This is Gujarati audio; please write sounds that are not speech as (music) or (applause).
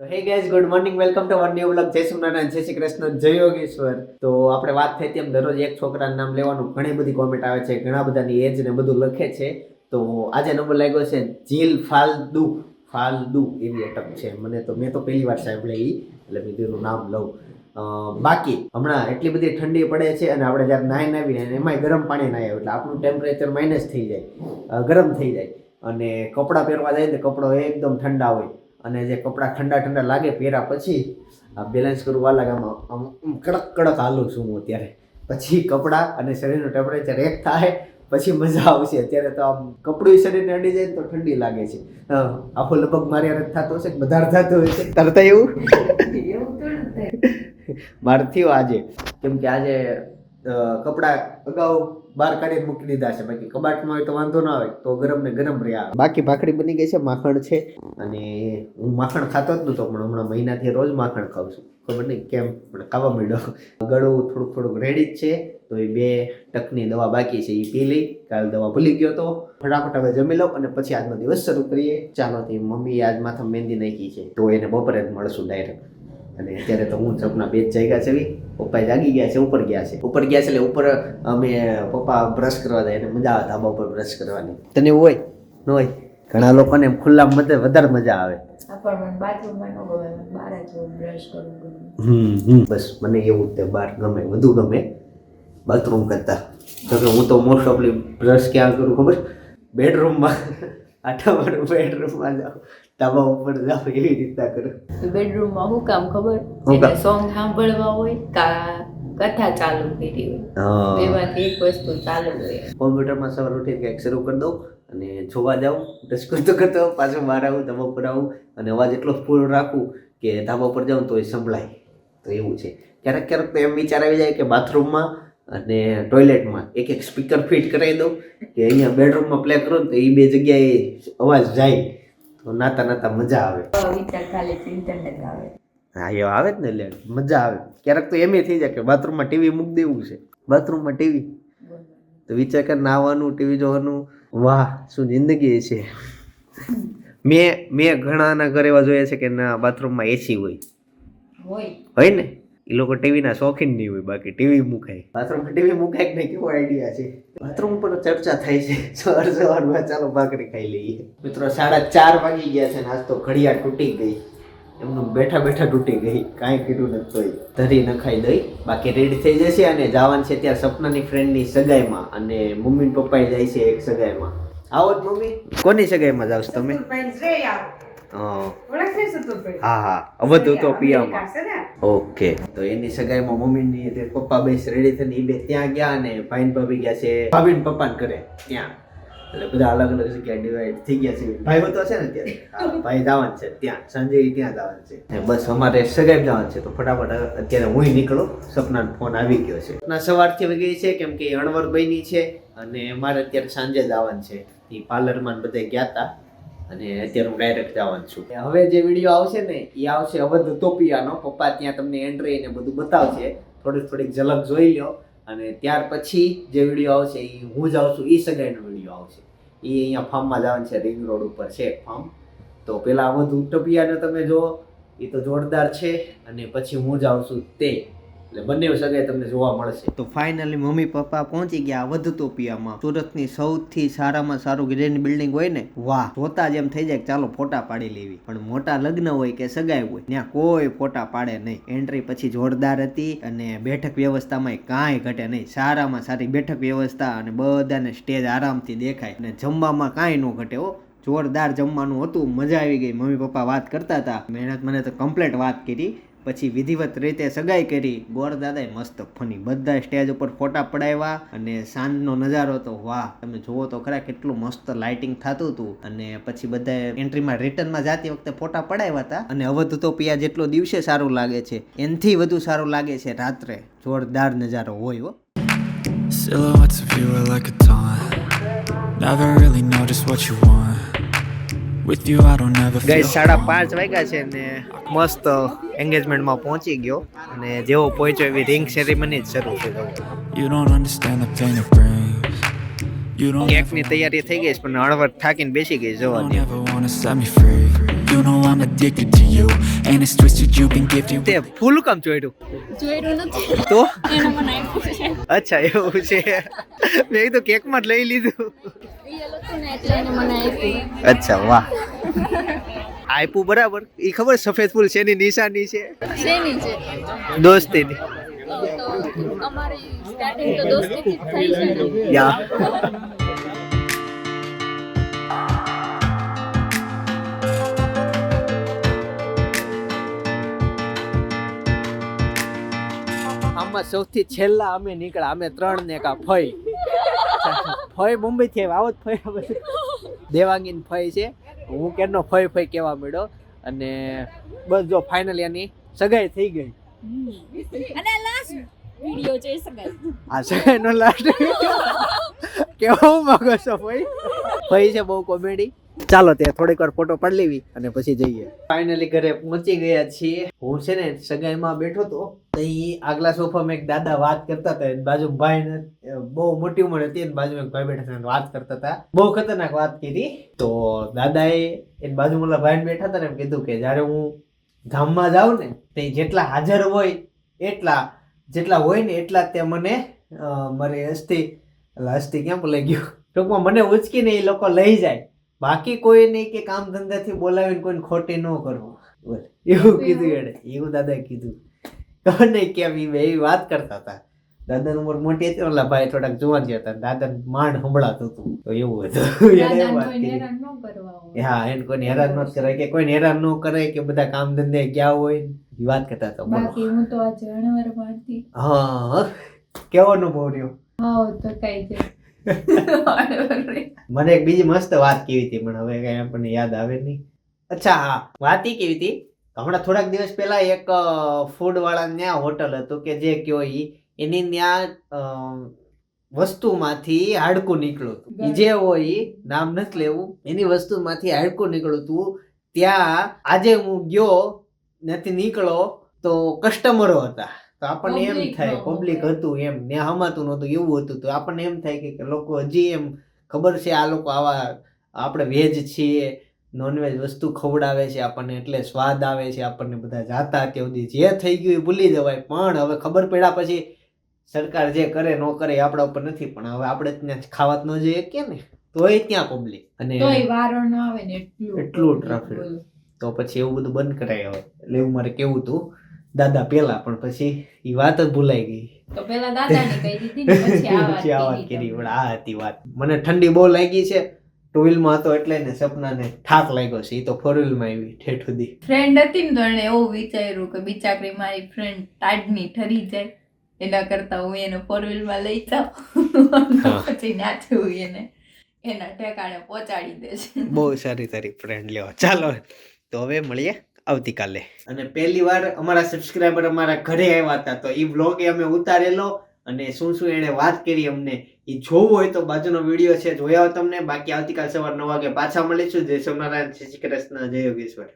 તો hey guys good morning welcome to one new blog જય સોમનારાયણ જય શ્રી કૃષ્ણ, જય યોગેશ્વર. તો આપણે વાત થઈ તેમ દરરોજ એક છોકરાનું નામ લેવાનું. ઘણી બધી કોમેન્ટ આવે છે, ઘણા બધાની એજ ને બધું લખે છે. તો આજે નંબર લાગ્યો છે, જીલ ફાલદુ ફાલદુ એવી અટક છે. મને તો, મેં તો પહેલી વાર સાંભળેલી એટલે મેં તેનું નામ લઉં. બાકી હમણાં એટલી બધી ઠંડી પડે છે અને આપણે જ્યારે નાહી આવીએ અને એમાંય ગરમ પાણી નાહીએ એટલે આપણું ટેમ્પરેચર માઇનસ થઈ જાય. ગરમ થઈ જાય. અને કપડાં પહેરવા જાય તો કપડો એકદમ ઠંડા હોય. અને જે કપડાં ઠંડા ઠંડા લાગે પહેર્યા પછી આ બેલેન્સ કરવું વા લાગે આમ કડક કડક હાલું છું હું અત્યારે. પછી કપડાં અને શરીરનું ટેમ્પરેચર એક થાય પછી મજા આવશે. અત્યારે તો આમ કપડું શરીરને અડી જાય ને તો ઠંડી લાગે છે. આખો લગભગ મારી અરે થતો હશે કે વધારે થતો હોય છે તરત એવું? મારથી થયું આજે. કેમ કે આજે કપડાં અગાઉ બહાર કાઢીને મૂકી દીધા છે. બાકી કબાટમાં હોય તો વાંધો ના આવે, તો ગરમ ને ગરમ રહ્યા બાકી ભાખરી બની ગઈ છે, માખણ છે. અને હું માખણ ખાતો જ નહોતો પણ હમણાં મહિનાથી રોજ માખણ ખાઉં છું. ખબર નહીં કેમ, પણ ખાવા માંડ્યો ગળું થોડુંક થોડુંક રેડી જ છે, તો એ બે ટકની દવા બાકી છે, એ પી લઈ. કાલ દવા ભૂલી ગયો તો ફટાફટ હવે જમી લઉં અને પછી આજનો દિવસ શરૂ કરીએ. ચાલો તે મમ્મી આજ માથા મહેંદી નાખી છે, તો એને બપોરે જ મળશું ડાયરેક્ટ અને અત્યારે તો હું સપના બે જાગ્યા છે. પપ્પા જાગી ગયા છે ઉપર ગયા છે. ઉપર ગયા છે એટલે ઉપર અમે પપ્પા બ્રશ કરવા જાય એને મજા આવે ધાબા ઉપર બ્રશ કરવાની. તને હોય? ન હોય? ઘણા લોકોને એમ ખુલ્લા મતે વધારે મજા આવે. હમ બસ મને એવું તે બહાર ગમે વધુ ગમે બાથરૂમ કરતા. તો કે હું તો મોસ્ટ ઓફલી બ્રશ ક્યાં કરું ખબર? બેડરૂમમાં આઠા મારું બેડરૂમમાં જાઉં. ધાબા ઉપર જાવ એવી રીતના કરો? બેડરૂમમાં હું કામ ખબર? એને સોંગ સાંભળવા હોય કા કથા ચાલુ કરી હોય. એમાંથી એક વસ્તુ ચાલુ હોય. કોમ્પ્યુટરમાં સવાર ઉઠી કંઈક શરૂ કરી દઉં અને જોવા જાઉં ટચ તો કરતો પાછું બહાર આવું ધાબા ઉપર આવું અને અવાજ એટલો પૂરો રાખું કે ધાબા ઉપર જાઉં તો એ સંભળાય. તો એવું છે. ક્યારેક ક્યારેક તો એમ વિચાર આવી જાય કે બાથરૂમમાં અને ટોયલેટમાં એક એક સ્પીકર ફિટ કરાવી દઉં કે અહીંયા બેડરૂમમાં પ્લે કરું તો એ બે જગ્યાએ અવાજ જાય. તો નાતા નાતા મજા આવે. વિચાર ખાલી ઇન્ટરનેટ આવે. હા એ આવે જ ને એટલે મજા આવે. ક્યારેક તો એમ થઈ જાય કે બાથરૂમમાં ટીવી મૂકી દેવું છે. બાથરૂમમાં ટીવી તો વિચાર કર નાવાનું ટીવી જોવાનું. વાહ શું જિંદગી છે મેં મેં ઘણાના ઘરે એવા જોયા છે કે ના બાથરૂમમાં એસી હોય. હોય. હોય ને? એ લોકો ટીવીના શોખીન નહીં હોય બાકી ટીવી મુકાય. બાથરૂમમાં ટીવી મુકાય કે કેવો આઈડિયા છે? બાથરૂમ પર ચર્ચા થાય છે. સવાર સવારમાં ચાલો ભાખરી ખાઈ લઈએ. મિત્રો સાડા ચાર વાગી ગયા છે ને તો ઘડિયાળ તૂટી ગઈ. એમનું બેઠા બેઠા તૂટી ગઈ. કાંઈ કીધું નથી ધરી નખાઈ દઈ. બાકી રેડી થઈ જશે અને જવાનું છે ત્યાં સપનાની ફ્રેન્ડની સગાઈમાં. અને મમ્મી પપ્પાએ જાય છે એક સગાઈમાં. આવો જ મમ્મી. કોની સગાઈમાં જાવ તમે? હા. હા ઓકે. તો એની સગાઈમાં મમ્મીની તે પપ્પા બે રેડી થઈને એ બે ત્યાં ગયા અને ભાઈ ભાભી ગયા છે. ભાભી ને પપ્પા કરે ત્યાં. એટલે બધા અલગ અલગ જગ્યાએ ડિવાઈડ થઈ ગયા છે. ભાઈ તો છે ને ત્યાં ભાઈ જવાનું છે. ત્યાં. સાંજે ત્યાં જવાનું છે. બસ અમારે સગાઈ જવાનું છે. તો ફટાફટ અત્યારે હું નીકળો. સપનાનો ફોન આવી ગયો છે. સપના સવારથી વહી ગઈ છે. કેમ કે અણવર બની છે. અને મારે અત્યારે સાંજે જવાનું છે. એ પાર્લરમાં માં બધે ગયા હતા અને અત્યારે હું ડાયરેક્ટ જવાનું છું. હવે જે વીડિયો આવશે ને, એ આવશે અવધ તોપિયાનો પપ્પા ત્યાં તમને એન્ટ્રી ને બધું બતાવશે. થોડીક થોડીક ઝલક જોઈ લો અને ત્યાર પછી જે વીડિયો આવશે, એ હું જાઉં છું એ સગાઈનો વીડિયો આવશે. એ અહીંયા ફાર્મમાં જવાનું છે રિંગ રોડ ઉપર છે ફાર્મ. તો પેલા અવધ ઉટપિયાને તમે જુઓ. એ તો જોરદાર છે. અને પછી હું જ છું તે. એટલે બંને સગાઈ તમને જોવા મળશે. તો ફાઇનલી મમ્મી પપ્પા પહોંચી ગયા વધતોપિયામાં સુરતની સૌથી સારામાં સારું ગ્રેન્ડ બિલ્ડિંગ હોય ને, વાહ, જોતા જ એમ થઈ જાય ચાલો ફોટા પાડી લેવી. પણ મોટા લગ્ન હોય કે સગાઈ હોય, ત્યાં કોઈ ફોટા પાડે નહીં. એન્ટ્રી પછી જોરદાર હતી અને બેઠક વ્યવસ્થામાં કાંઈ ઘટે નહીં. સારામાં સારી બેઠક વ્યવસ્થા અને બધાને સ્ટેજ આરામથી દેખાય. અને જમવામાં કાંઈ ન ઘટે હો. જોરદાર જમવાનું હતું, મજા આવી ગઈ. મમ્મી પપ્પા વાત કરતા હતા. મહેનત મને તો કમ્પ્લેટ વાત કરી. પછી વિધિવત રીતે સગાઈ કરી ગોર દાદાએ મસ્ત ફની બધા સ્ટેજ ઉપર ફોટા પડાવ્યા અને સાંજનો નજારો તો વાહ, તમે જુઓ તો ખરા કેટલું મસ્ત લાઇટિંગ થતું હતું અને પછી બધા એન્ટ્રીમાં રિટર્નમાં જાતી વખતે ફોટા પડાવ્યા હતા અને અવધ તો પિયા જેટલો દિવસે સારું લાગે છે, એનથી વધુ સારું લાગે છે રાત્રે જોરદાર નજારો હોય હો Silhouettes of you are like a taunt. Never really know just what you want. ગઈ સાડા પાંચ વાગ્યા છે ને મસ્ત એન્ગેજમેન્ટમાં પહોંચી ગયો. અને જેવો પહોંચ્યો એવી રિંગ સેરેમની જ શરૂ don't કેકની તૈયારી થઈ ગઈ છે પણ હળવટ થાકીને બેસી ગઈ જવાની. You know I'm addicted to you, and it's twisted. You've been gifted. તે ફૂલ કામ ચોયડું જોયેલું નથી. તો? એનો મને આપ્યું છે. અચ્છા એવું છે. મેં તો કેકમાં જ લઈ લીધું. યલો તો ને એટલે એને મને આપ્યું. અચ્છા વાહ. આપ્યું બરાબર. એ ખબર સફેદ ફૂલ શેની? નિશાની છે? શેની છે? દોસ્તીની. અમારી સ્ટાર્ટિંગ તો દોસ્તીથી થઈ છે યા. આમાં સૌથી છેલ્લા અમે નીકળ્યા. અમે ત્રણ ને કા ફઈ. ફઈ મુંબઈ થી આવો જ ફઈ દેવાંગીન ફઈ છે. હું કેનો ફઈ ફઈ કહેવા મળ્યો અને બસ જો ફાઇનલી એની સગાઈ થઈ ગઈ. અને લાસ્ટ વિડિયો છે સગાઈ. આ સગાઈનો લાસ્ટ કેવો માંગો છો ફઈ? ફઈ છે બહુ કોમેડી ચાલો ત્યાં થોડીક વાર ફોટો પાડી લેવી અને પછી જઈએ. ફાઇનલી ઘરે પહોંચી ગયા છીએ. હું છે ને સગાઈમાં બેઠો તો અહીં આગલા સોફામાં એક દાદા વાત કરતા હતા. એની બાજુ ભાઈ ને બહુ મોટી ઉંમર હતી, એની બાજુ એક ભાઈ બેઠા હતા વાત કરતા હતા. બહુ ખતરનાક વાત કરી. તો દાદાએ એની બાજુ ઓલા ભાઈ બેઠા હતા ને એમ કીધું કે જ્યારે હું ગામમાં જાઉં ને, તે જેટલા હાજર હોય, એટલા, જેટલા હોય ને એટલા તે મને મારી એટલે અસ્થિ કેમ લઈ ગયું? ટૂંકમાં મને ઉચકીને એ લોકો લઈ જાય. બાકી કોઈ નહીં કે કામ ધંધાથી બોલાવીને કોઈને ખોટી ન કરવું. બોલ. એવું કીધું એણે. એવું દાદાએ કીધું. ખબર નહીં કેમ એ બે એવી વાત કરતા હતા? દાદાની ઉંમર મોટી હતી ઓલા ભાઈ થોડાક જુવાન જ હતા. દાદા માંડ સંભળાતું હતું. તો એવું હતું. હા એને કોઈને હેરાન ન કરાય કે કોઈને હેરાન ન કરાય કે બધા કામ ધંધે ગયા હોય. એ વાત કરતા હતા. બાકી હું તો આ અણવરમાં હતી હા કેવો અનુભવ રહ્યો? હા તો કઈ છે (laughs) મને એક બીજી મસ્ત વાત કેવી હતી પણ હવે કઈ આપણને યાદ આવે નહીં. અચ્છા હા વાત એ કેવી હતી હમણાં થોડાક દિવસ પહેલા એક ફૂડ વાળા ત્યાં હોટલ હતું કે જે કયો ઈ એની ત્યાં વસ્તુમાંથી હાડકું નીકળ્યું હતું. જે હોય નામ નથી લેવું એની વસ્તુમાંથી હાડકું નીકળ્યું હતું. ત્યાં આજે હું ગયો નથી નીકળો તો કસ્ટમરો હતા. તો આપણને એમ થાય પબ્લિક હતું એમ. ને હમાતું નહોતું એવું હતું. તો આપણને એમ થાય કે લોકો હજી એમ ખબર છે આ લોકો આવા આપણે વેજ છીએ નોનવેજ વસ્તુ ખવડાવે છે આપણને એટલે સ્વાદ આવે છે આપણને બધા જાતા ત્યાં સુધી જે થઈ ગયું એ ભૂલી જવાય. પણ હવે ખબર પડ્યા પછી સરકાર જે કરે ન કરે એ આપણા ઉપર નથી. પણ હવે આપણે ત્યાં ખાવા જ ન જઈએ કે ને તોય ત્યાં પબ્લિક અને તોય આવે ને એટલું ટ્રાફિક તો પછી એવું બધું બંધ કરાય હવે. એટલે એવું મારે કેવું હતું. દાદા પેલા પણ પછી એ વાત જ ભૂલાઈ ગઈ. તો પેલા દાદાને કહી દીધી ને પછી (laughs) આ વાત કરી પણ આ હતી વાત. મને ઠંડી બહુ લાગી છે. ટુ વ્હીલમાં હતો એટલે ને સપનાને થાક લાગ્યો છે. એ તો ફોર વ્હીલમાં આવી ઠેઠ સુધી. ફ્રેન્ડ હતી ને તો એને એવું વિચાર્યું કે બિચાકરી મારી ફ્રેન્ડ ટાઢની ઠરી જાય. એના કરતા હું એને ફોરમાં લઈ જાઉં. (laughs) પછી નાચું એને. એના ઠેકાણે પહોંચાડી દેશે બહુ સારી તારી ફ્રેન્ડ લેવા ચાલો તો હવે મળીએ. આવતીકાલે. અને પહેલી વાર અમારા સબસ્ક્રાઈબર અમારા ઘરે આવ્યા હતા, તો એ વ્લોગ અમે ઉતારેલો અને શું શું એણે વાત કરી અમને એ જોવું હોય તો બાજુનો વીડિયો છે જોયા હોય તમને. બાકી આવતીકાલ સવાર નવ વાગે પાછા મળીશું. જય સોમનારાયણ શ્રી કૃષ્ણ, જય યોગેશ્વર.